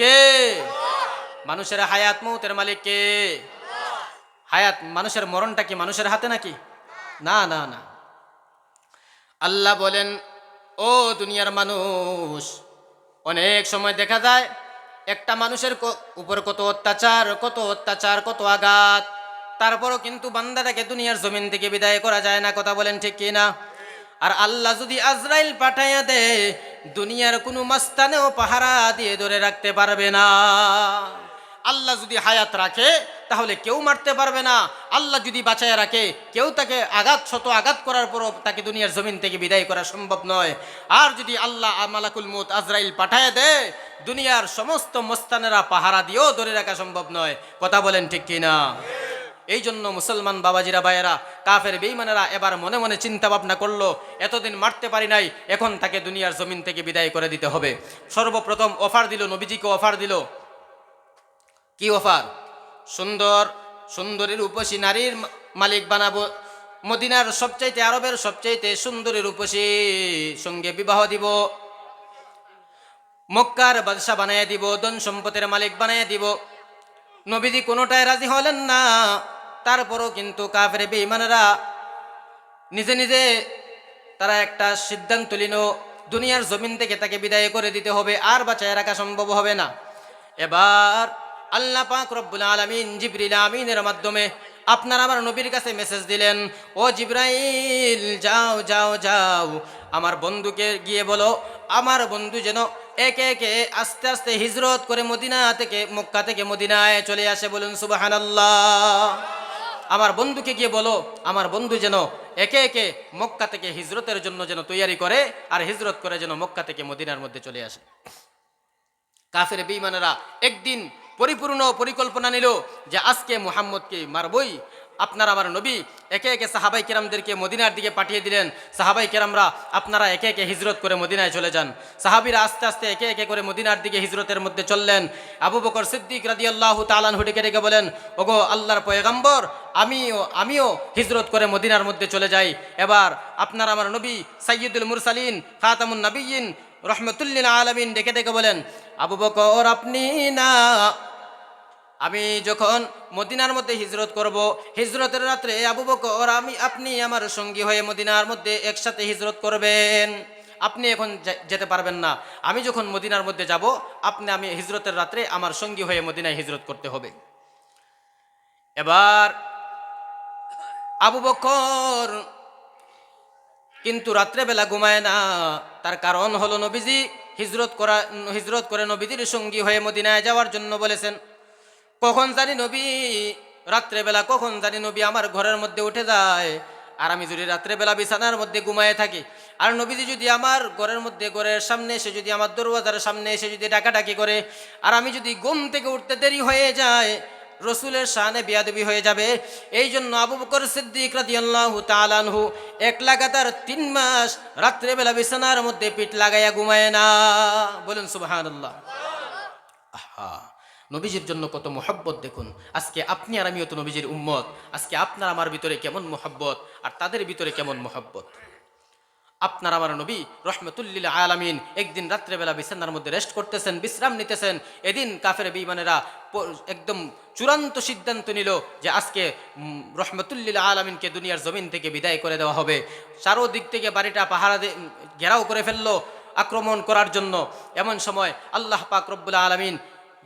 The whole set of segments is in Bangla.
কে মানুষের হায়াত মৌতের মালিক কে হায়াত মানুষের মরণটা কি মানুষের হাতে নাকি? না না না। আল্লাহ বলেন, ও দুনিয়ার মানুষ, অনেক সময় দেখা যায় একটা মানুষের উপর কত অত্যাচার কত অত্যাচার, কত আঘাত। তারপরও কিন্তু বান্দাটাকে দুনিয়ার জমিন থেকে বিদায় করা যায় না। কথা বলেন ঠিক কি না আর আল্লাহ যদি আজরাইল পাঠাইয়া দেয় দুনিয়ার কোনো মাস্তানেও পাহারা দিয়ে ধরে রাখতে পারবে না। আল্লাহ যদি হায়াত রাখে, তাহলে কেউ মারতে পারবে না। আল্লাহ যদি বাঁচায় রাখে, কেউ তাকে আঘাত, শত আঘাত করার পরও তাকে দুনিয়ার জমিন থেকে বিদায় করা সম্ভব নয়। আর যদি আল্লাহ মালাকুল মুত আজরাইল পাঠায় দেয়, দুনিয়ার সমস্ত মস্তানেরা পাহারা দিয়েও ধরে রাখা সম্ভব নয়। কথা বলেন ঠিক কিনা? এই জন্য মুসলমান বাবাজিরা, ভাইয়েরা, কাফের বেইমানেরা এবার মনে মনে চিন্তা ভাবনা করল, এতদিন মারতে পারি নাই, এখন তাকে দুনিয়ার জমিন থেকে বিদায় করে দিতে হবে। সর্বপ্রথম অফার দিল, নবীজিকে অফার দিল। কি অফার সুন্দর, সুন্দরীর উপসী নারীর মালিক বানাবো। মদিনার সবচাইতে, আরবের সবচাইতে সুন্দরীর উপসী সঙ্গে বিবাহ দিব। মক্কার বাদশা বানাইয়া দিব, ধন সম্পদের মালিক বানাইয়া দিব। নবীজি কোনোটায় রাজি হলেন না। তারপরও কিন্তু কাফের বেঈমানেরা নিজে নিজে তারা একটা সিদ্ধান্ত নিল, দুনিয়ার জমিন থেকে তাকে বিদায় করে দিতে হবে, আর বাঁচায় রাখা সম্ভব হবে না। এবার আল্লাহ পাক রব্বুল আলমিন জিবরিল আমিনের মাধ্যমে আপনার আমার নবীর কাছে মেসেজ দিলেন, ও জিব্রাইল, যাও যাও যাও। আমার বন্ধুকে গিয়ে বলো, আমার বন্ধু যেন একে একে আস্তে আস্তে হিজরত করে মদিনা থেকে মক্কা থেকে মদিনায় চলে আসে। বলুন, সুবাহানাল্লাহ। আমার বন্ধুকে গিয়ে বলো, আমার বন্ধু যেন একে একে মক্কা থেকে হিজরতের জন্য যেন তৈয়ারি করে আর হিজরত করে যেন মক্কা থেকে মদিনার মধ্যে চলে আসে। কাফের বেঈমানেরা একদিন পরিপূর্ণ পরিকল্পনা নিল যে আজকে মোহাম্মদকে মারবই। আপনার আমার নবী একে একে সাহাবাই কেরামদেরকে মদিনার দিকে পাঠিয়ে দিলেন। সাহাবাই কেরামরা, আপনারা একে একে হিজরত করে মদিনায় চলে যান। সাহাবিরা আস্তে আস্তে একে একে করে মদিনার দিকে হিজরতের মধ্যে চললেন। আবু বকর সিদ্দিক রাদি আল্লাহ তালান হুডিকে ডেকে বলেন, ওগো আল্লাহর পয়গাম্বর আমিও আমিও হিজরত করে মদিনার মধ্যে চলে যাই। এবার আপনার আমার নবী সাইয়দুল মুরসালিন, খাতামুন নবীন রহমতুল্লিল আলমিন ডেকে ডেকে বলেন, আবু বকর, আপনি না, আমি যখন মদিনার মধ্যে হিজরত করব, হিজরতের রাত্রে আবু বকর, আমি, আপনি আমার সঙ্গী হয়ে মদিনার মধ্যে একসাথে হিজরত করবেন। আপনি এখন যেতে পারবেন না। আমি যখন মদিনার মধ্যে যাব, আপনি, আমি হিজরতের রাত্রে আমার সঙ্গী হয়ে মদিনায় হিজরত করতে হবে। এবার আবু বকর। কিন্তু রাত্রেবেলা ঘুমায় না। তার কারণ হলো নবীজি হিজরত করা, হিজরত করে নবীজির সঙ্গী হয়ে মদিনায় যাওয়ার জন্য বলেছেন, কখন জানি নবী, রাত্রেবেলা কখন জানি নবী আমার ঘরের মধ্যে উঠে যায়। আর আমি যদি রাত্রেবেলা বিছানার মধ্যে ঘুমায়ে থাকি, আর নবীজি যদি আমার ঘরের মধ্যে ঘরের সামনে এসে যদি আমার দরওয়াজার সামনে এসে যদি ডাকাডাকি করে, আর আমি যদি ঘুম থেকে উঠতে দেরি হয়ে যায় রসুলের শানে বিয়াদবি হয়ে যাবে। এই জন্য আবু বকর সিদ্দিক রাদিয়াল্লাহু তাআলাহু এক লাগাতার তিন মাস রাত্রেবেলা বিছানার মধ্যে পিঠ লাগাইয়া ঘুমায় না। বলুন সুবহানাল্লাহ। আহা, নবীজির জন্য কত মোহব্বত দেখুন। আজকে আপনি আর আমিও তো নবীজির উম্মত। আজকে আপনার আমার ভিতরে কেমন মোহব্বত আর তাদের ভিতরে কেমন মোহব্বত? আপনার আমার নবী রহমতুল্লিল আলামিন একদিন রাত্রেবেলা বিছানার মধ্যে রেস্ট করতেছেন, বিশ্রাম নিতেছেন। এদিন কাফের বিমানেরা একদম চূড়ান্ত সিদ্ধান্ত নিল যে আজকে রহমতুল্লিল আলামিনকে দুনিয়ার জমিন থেকে বিদায় করে দেওয়া হবে। চারোদিক থেকে বাড়িটা পাহারা ঘেরাও করে ফেলল আক্রমণ করার জন্য। এমন সময় আল্লাহ পাক রব্বুল আলমিন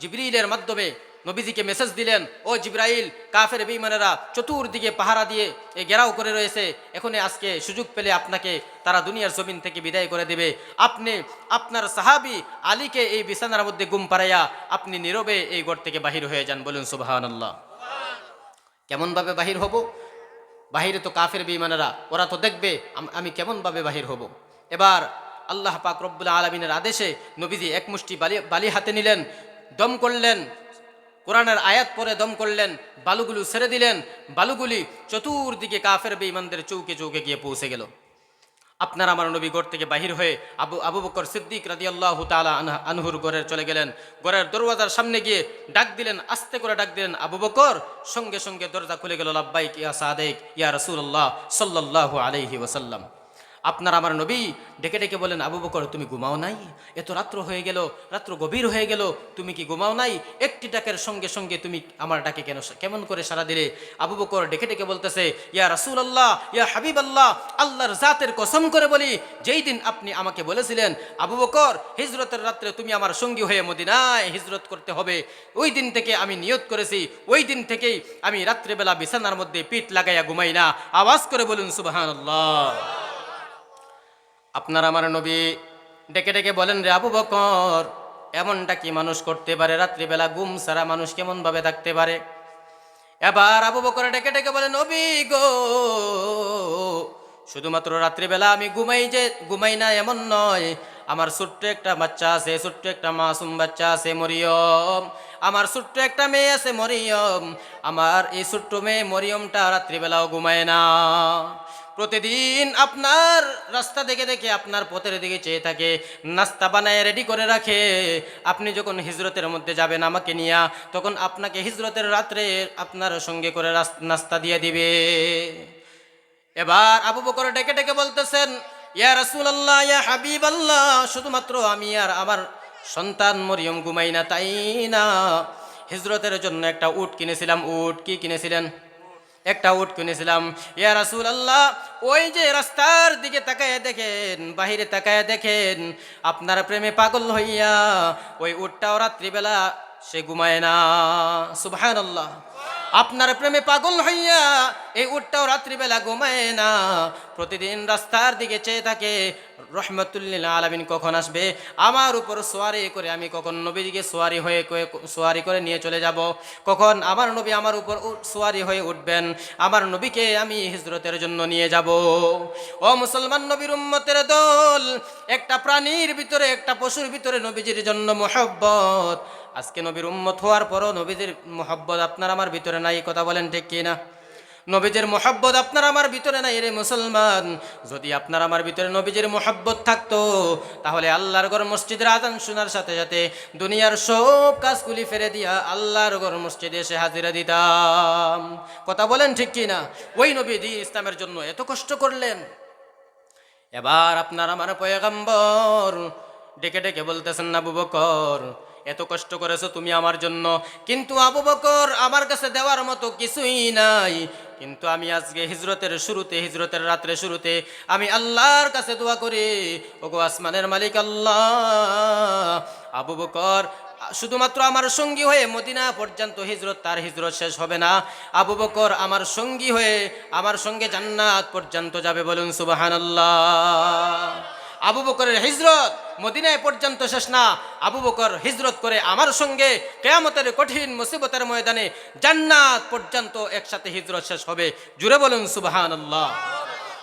জিবরিলের মাধ্যমে নবীজিকে মেসেজ দিলেন, ও জিব্রাইল, কাফের বেঈমানেরা চতুর্দিকে পাহারা দিয়ে এ ঘেরাও করে রয়েছে। এখন আজকে সুযোগ পেলে আপনাকে তারা দুনিয়ার জমিন থেকে বিদায় করে দেবে। আপনি, আপনার সাহাবি আলীকে এই বিছানার মধ্যে গুম পাড়াইয়া আপনি নীরবে এই ঘর থেকে বাহির হয়ে যান বলুন সুবাহান আল্লাহ কেমনভাবে বাহির হব? বাহিরে তো কাফের বেঈমানেরা, ওরা তো দেখবে আমি কেমনভাবে বাহির হব। এবার আল্লাহ পাক রব্বুল আলমিনের আদেশে নবীজি এক মুষ্টি বালি বালি হাতে নিলেন, দম করলেন কোরআনের আয়াত পরে দম করলেন, বালুগুলো ছেড়ে দিলেন, বালুগুলি চতুর্দিকে কাফের বেঈমানদের চৌকে চৌকে গিয়ে পৌঁছে গেল। আপনার আমার নবী থেকে বাহির হয়ে আবু আবু বকর সিদ্দিক রাদি আল্লাহ তালা আনহুর গড়ের চলে গেলেন। গড়ের দরওয়াজার সামনে গিয়ে ডাক দিলেন, আস্তে করে ডাক দিলেন, আবু বকর! সঙ্গে সঙ্গে দরজা খুলে গেল, লাব্বাইক ইয়া সাদেক ইয়া রসুল্লাহ সাল্লাহ আলহি ওসাল্লাম আপনার আমার নবী ডেকে ডেকে বলেন আবু বকর, তুমি ঘুমাও নাই? এত রাত্র হয়ে গেল, রাত্র গভীর হয়ে গেল, তুমি কি ঘুমাও নাই? একটি ডাকের সঙ্গে সঙ্গে তুমি আমার ডাকে কেন কেমন করে সারা দিলে? আবু বকর ডেকে ডেকে বলতেছে, ইয়া রাসুল আল্লাহ ইয়া হাবিব আল্লাহ আল্লাহর জাতের কসম করে বলি, যেই দিন আপনি আমাকে বলেছিলেন, আবু বকর, হিজরতের রাত্রে তুমি আমার সঙ্গী হয়ে মদিনায় হিজরত করতে হবে, ওই দিন থেকে আমি নিয়ত করেছি, ওই দিন থেকেই আমি রাত্রেবেলা বিছানার মধ্যে পিঠ লাগাইয়া ঘুমাই না। আওয়াজ করে বলুন সুবাহান আল্লাহ আপনার আমার নবী ডেকে ডেকে বলেন রে আবু বকর, এমনটা কি মানুষ করতে পারে? রাত্রিবেলা গুম সারা মানুষ কেমনভাবে থাকতে পারে? এবার আবু বকর ডেকে ডেকে বলেন, নবী গো, শুধুমাত্র রাত্রিবেলা আমি ঘুমাই যে, ঘুমাই না এমন নয়। আমার ছোট্ট একটা বাচ্চা আছে, ছোট্ট একটা মাসুম বাচ্চা আছে, মরিয়ম। আমার ছোট্ট একটা মেয়ে আছে, মরিয়ম। আমার এই ছোট্ট মেয়ে মরিয়মটা রাত্রিবেলাও ঘুমায় না। প্রতিদিন আপনার রাস্তা দেখে দেখে, আপনার পথের দিকে চেয়ে থাকে, নাস্তা বানায় রেডি করে রাখে। আপনি যখন হিজরতের মধ্যে যাবেন আমাকে নিয়া, তখন আপনাকে হিজরতের রাত্রে আপনার সঙ্গে করে নাস্তা দিয়ে দিবে। এবার আবু বকর ডেকে ডেকে বলতেছেন, ইয়া রাসুল আল্লাহ ইয়া হাবিব আল্লাহ শুধুমাত্র আমি আর আমার সন্তান মরিয়ম ঘুমাই না, তাই না? হিজরতের জন্য একটা উট কিনেছিলাম, উট কি কিনেছিলেন? একটা উট কিনেছিলাম। ইয়া রাসুল আল্লাহ ওই যে রাস্তার দিকে তাকায় দেখেন, বাহিরে তাকায় দেখেন, আপনার প্রেমে পাগল হইয়া ওই উটটাও রাত্রিবেলা সে ঘুমায় না। সুবহান আল্লাহ আপনার প্রেমে পাগল হইয়া এই উটটাও রাত্রিবেলা ঘুমায় না। প্রতিদিন রাস্তার দিকে চেয়ে থাকে রহমতুল্লিল আলমিন কখন আসবে? আমার উপর সোয়ারি করে আমি কখন নবীজিকে সোয়ারি হয়ে সোয়ারি করে নিয়ে চলে যাব? কখন আমার নবী আমার উপর সোয়ারি হয়ে উঠবেন? আমার নবীকে আমি হিজরতের জন্য নিয়ে যাব। ও মুসলমান নবীর উম্মতের দল, একটা প্রাণীর ভিতরে, একটা পশুর ভিতরে নবীজির জন্য মোহব্বত। আজকে নবীর উম্মত হওয়ার পরও নবীদের মোহব্বত আপনার আমার ভিতরে নাই, কথা বলেন ঠিক কিনা? নবীজের মোহাব্বত আপনার আমার ভিতরে নাই রে মুসলমান। যদি আপনার আমার ভিতরে নবীজের মোহাব্বত থাকতো, তাহলে আল্লাহর ঘর মসজিদের আদান শোনার সাথে সাথে দুনিয়ার সব কাজগুলি ফেরে দিয়া আল্লাহর ঘর মসজিদে এসে হাজিরা দিতাম। কথা বলেন ঠিক কি না ওই নবী দিন ইসলামের জন্য এত কষ্ট করলেন। এবার আপনার আমার পয়গম্বর ডেকে ডেকে বলতেছেন না আবু বকর, এত কষ্ট করেছ তুমি আমার জন্য। কিন্তু আবু বকর আমার কাছে দেওয়ার মতো কিছুই নাই। কিন্তু আমি আজকে হিজরতের শুরুতে, হিজরতের রাত্রে শুরুতে আমি আল্লাহর কাছে দোয়া করি, ওগো আসমানের মালিক আল্লাহ, আবু বকর, শুধুমাত্র আমার সঙ্গী হয়ে মদিনা পর্যন্ত হিজরত তার হিজরত শেষ হবে না। আবু বকর আমার সঙ্গী হয়ে আমার সঙ্গে জান্নাত পর্যন্ত যাবে বলুন সুবাহানাল্লাহ। আবু বকরের হিজরত মদিনায় পর্যন্ত শেষ না। আবু বকর হিজরত করে আমার সঙ্গে কেয়ামতের কঠিন মুসিবতের ময়দানে জান্নাত পর্যন্ত একসাথে হিজরত শেষ হবে। জুড়ে বলুন, সুবাহানাল্লাহ।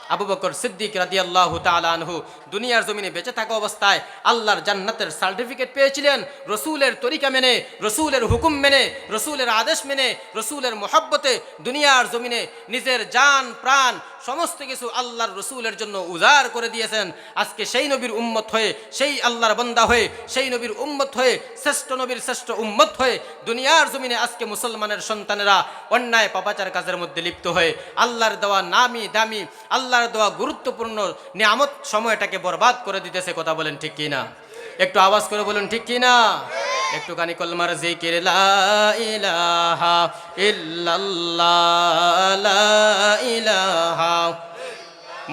আবু বকর সিদ্দিক রাদি আল্লাহ আনহু দুনিয়ার জমিনে বেঁচে থাকা অবস্থায় আল্লাহর জান্নাতের সার্টিফিকেট পেয়েছিলেন। রসুলের তরিকা মেনে, রসুলের হুকুম মেনে, রসুলের আদেশ মেনে, রসুলের মোহাব্বতে দুনিয়ার জমিনে নিজের জান, প্রাণ সমস্ত কিছু আল্লাহর রসুলের জন্য উজাড় করে দিয়েছেন। আজকে সেই নবীর উম্মত হয়ে, সেই আল্লাহর বন্দা হয়ে, সেই নবীর উম্মত হয়ে, শ্রেষ্ঠ নবীর শ্রেষ্ঠ উম্মত হয়ে দুনিয়ার জমিনে আজকে মুসলমানের সন্তানেরা অন্যায় পাপাচার কাজের মধ্যে লিপ্ত হয়ে আল্লাহর দেওয়া নামি দামি, আল্লাহর দেওয়া গুরুত্বপূর্ণ নিয়ামত সময়টাকে বরবাদ করে দিতেছে। কথা বলেন ঠিক কিনা? একটু আওয়াজ করে বলুন ঠিক কিনা? একটুখানি কলমার জিকির লা ইলাহা ইল্লাল্লাহ লা ইলাহা।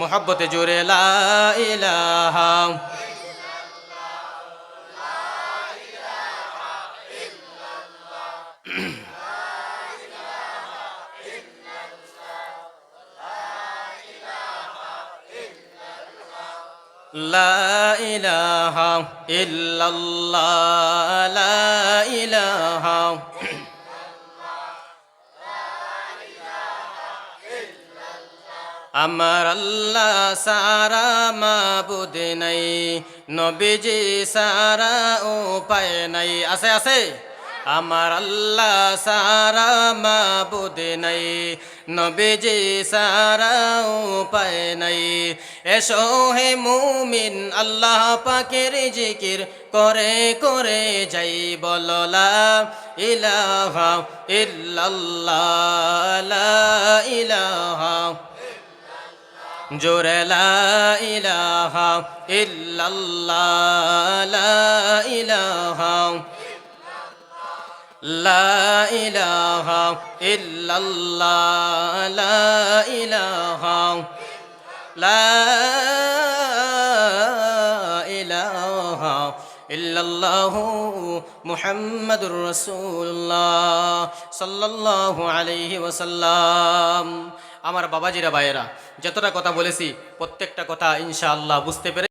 মোহাব্বতে জোরে লা ইলাহা। لا إله إلا الله لا إله আমার আল্লাহ সারা মাবুদ নাই নবীজি সারা উপায় নাই আছে আছে আমার আল্লাহ সারা মাবুদ নাই, নবীজি সারা উপায় নাই। এসো হে মুমিন, আল্লাহ পাকের জিকির করে করে যাই বললা ইলাহা ইল্লাল্লাহ ইলাহা জোরে, লা ইলাহা ইল্লাল্লাহ, লা ইলাহা মুহাম্মাদুর রাসূলুল্লাহ সাল্লাল্লাহু আলাইহি ওয়াসাল্লাম। আমার বাবাজিরা ভাইয়েরা, যতটা কথা বলেছি, প্রত্যেকটা কথা ইনশাআল্লাহ বুঝতে পেরে